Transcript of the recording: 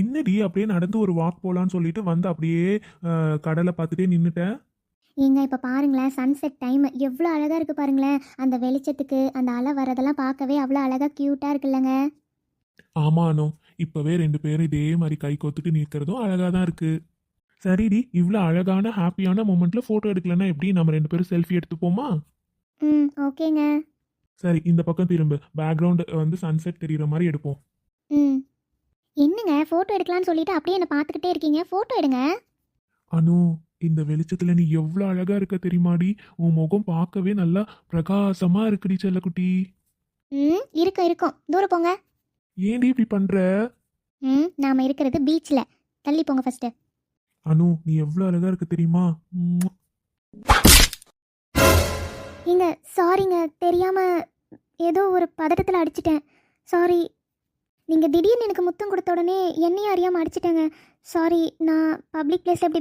என்னடி அப்படியே நடந்து ஒரு வாக் போலான்னு சொல்லிட்டு வந்து அப்படியே கடலை பார்த்துட்டே நின்னுட்டேன் ஏங்க இப்போ பாருங்களேன் சன்செட் டைம் எவ்வளோ அழகாக இருக்குது பாருங்களேன். அந்த வெளிச்சத்துக்கு அந்த அலை வரதெல்லாம் பார்க்கவே அவ்வளோ அழகாக க்யூட்டாக இருக்குல்லங்க. ஆமானோ இப்பவே ரெண்டு பேரும் இதே மாதிரி கை கோத்துட்டு நிற்கிறதும் அழகா தான் இருக்கு. சரிடி இவ்வளோ அழகான ஹாப்பியான மூமெண்ட்ல போட்டோ எடுக்கலன்னா எப்படி நம்ம ரெண்டு பேரும் செல்ஃபி எடுத்துப்போமா? ம் ஓகேங்க சரி இந்த பக்கம் திரும்ப. பேக்ரவுண்ட் வந்து சன்செட் தெரியுற மாதிரி எடுப்போம். ம். ஃபோட்டோ எடுக்கலாம்னு சொல்லிட்டு அப்படியே என்னை பார்த்துக்கிட்டே இருக்கீங்க. ஃபோட்டோ எடுங்க. அனு இந்த வெளிச்சத்துல நீ எவ்வளோ அழகா இருக்க தெரியுமாடி? உன் முகம் பார்க்கவே நல்லா பிரகாசமா இருக்குடி செல்லக்குட்டி. ம் இருக்கும் இருக்கும். தூரம் போங்க. ஏன்டி இப்படி பண்ற? ம் நாம் இருக்கிறது பீச்சில் தள்ளி போங்க ஃபஸ்ட்டு அனு நீ எவ்வளோ அழகா இருக்க தெரியுமா? உம். ஏங்க சாரிங்க தெரியாமல் ஏதோ ஒரு பதட்டத்தில் அடிச்சிட்டேன். சாரி நீங்கள் திடீர்னு எனக்கு முத்தம் கொடுத்த உடனே என்னையும் அறியாமல் அடிச்சிட்டேங்க. சாரி நான் பப்ளிக் பிளேஸில் எப்படி